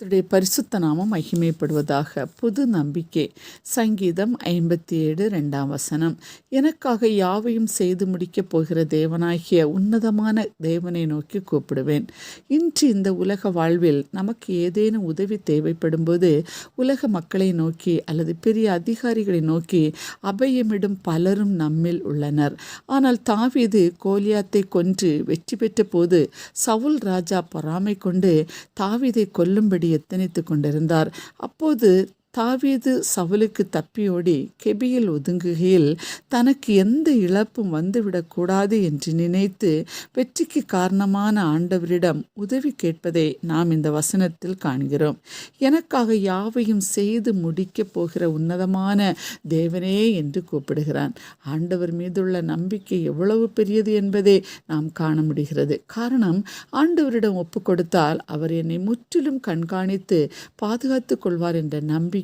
கர்த்தருடைய பரிசுத்த நாமம் மகிமைப்படுவதாக புது நம்பிக்கை. சங்கீதம் ஐம்பத்தி ஏழு ரெண்டாம் வசனம். எனக்காக யாவையும் செய்து முடிக்கப் போகிற தேவனாகிய உன்னதமான தேவனை நோக்கி கூப்பிடுவேன். இன்று இந்த உலக வாழ்வில் நமக்கு ஏதேனும் உதவி தேவைப்படும் போது உலக மக்களை நோக்கி அல்லது பெரிய அதிகாரிகளை நோக்கி அபயமிடும் பலரும் நம்மில் உள்ளனர். ஆனால் தாவீது கோலியாத்தை கொன்று வெற்றி பெற்ற போது சவுல் ராஜா பொறாமை கொண்டு தாவீதை கொல்லும்படி எத்தனித்து கொண்டிருந்தார். அப்போது தாவீது சவுலுக்கு தப்பியோடி கெபியில் ஒதுங்குகையில் தனக்கு எந்த இழப்பும் வந்துவிடக்கூடாது என்று நினைத்து வெற்றிக்கு காரணமான ஆண்டவரிடம் உதவி கேட்பதை நாம் இந்த வசனத்தில் காண்கிறோம். எனக்காக யாவையும் செய்து முடிக்கப் போகிற உன்னதமான தேவனே என்று கூப்பிடுகிறான். ஆண்டவர் மீதுள்ள நம்பிக்கை எவ்வளவு பெரியது என்பதை நாம் காண முடிகிறது. காரணம் ஆண்டவரிடம் ஒப்பு கொடுத்தால் அவர் என்னை முற்றிலும் கண்காணித்து பாதுகாத்துக் கொள்வார் என்ற நம்பிக்கை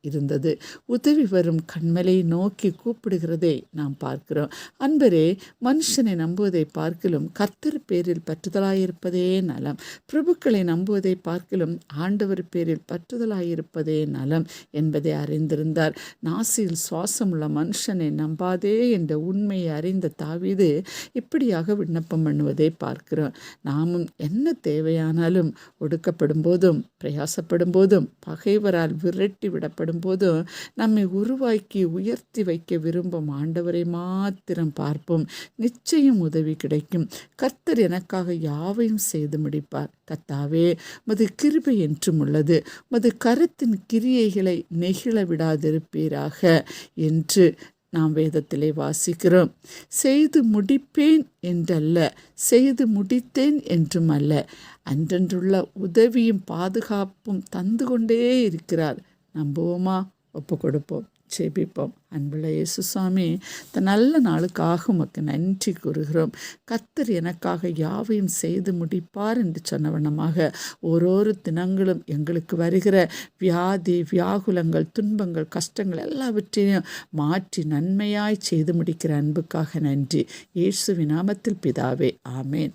இருந்தது. உதவி வரும் கண்மலை நோக்கி கூப்பிடுகிறதை நாம் பார்க்கிறோம். அன்பரே மனுஷனை நம்புவதை பார்க்கிலும் கர்த்தர் பேரில் பற்றுதலாயிருப்பதே நலம். பிரபுக்களை நம்புவதை பார்க்கிலும் ஆண்டவர் பேரில் பற்றுதலாயிருப்பதே நலம் என்பதை அறிந்திருந்தார். நாசியில் சுவாசமுள்ள மனுஷனை நம்பாதே என்ற உண்மையை அறிந்த தாவீது இப்படியாக விண்ணப்பம் பண்ணுவதை பார்க்கிறோம். நாமும் என்ன தேவையானாலும் ஒடுக்கப்படும் போதும் பிரயாசப்படும் போதும் பகைவரால் விரட்டி விடப்படும் போதும் நம்மை உருவாக்கி உயர்த்தி வைக்க விரும்பும் ஆண்டவரை மாத்திரம் பார்ப்போம். நிச்சயம் உதவி கிடைக்கும். கர்த்தர் எனக்காக யாவையும் செய்து முடிப்பார். கத்தாவே மது கிருபை என்றும் உள்ளது. மது கருத்தின் கிரியைகளை நெகிழ விடாதிருப்பீராக என்று நாம் வேதத்திலே வாசிக்கிறோம். செய்து முடிப்பேன் என்றல்ல செய்து முடித்தேன் என்றும் அல்ல. அன்றன்றுள்ள உதவியும் பாதுகாப்பும் தந்து கொண்டே இருக்கிறார். நம்புவோமா? ஒப்பு கொடுப்போம் ஜெபிப்போம். அன்புள்ள இயேசுசாமி இந்த நல்ல நாளுக்காக உமக்கு நன்றி கூறுகிறோம். கத்தர் எனக்காக யாவையும் செய்து முடிப்பார் என்று சொன்ன வண்ணமாக ஒரு தினங்களும் எங்களுக்கு வருகிற வியாதி வியாகுலங்கள் துன்பங்கள் கஷ்டங்கள் எல்லாவற்றையும் மாற்றி நன்மையாய் செய்து முடிக்கிற அன்புக்காக நன்றி. இயேசு விநாமத்தில் பிதாவே. ஆமேன்.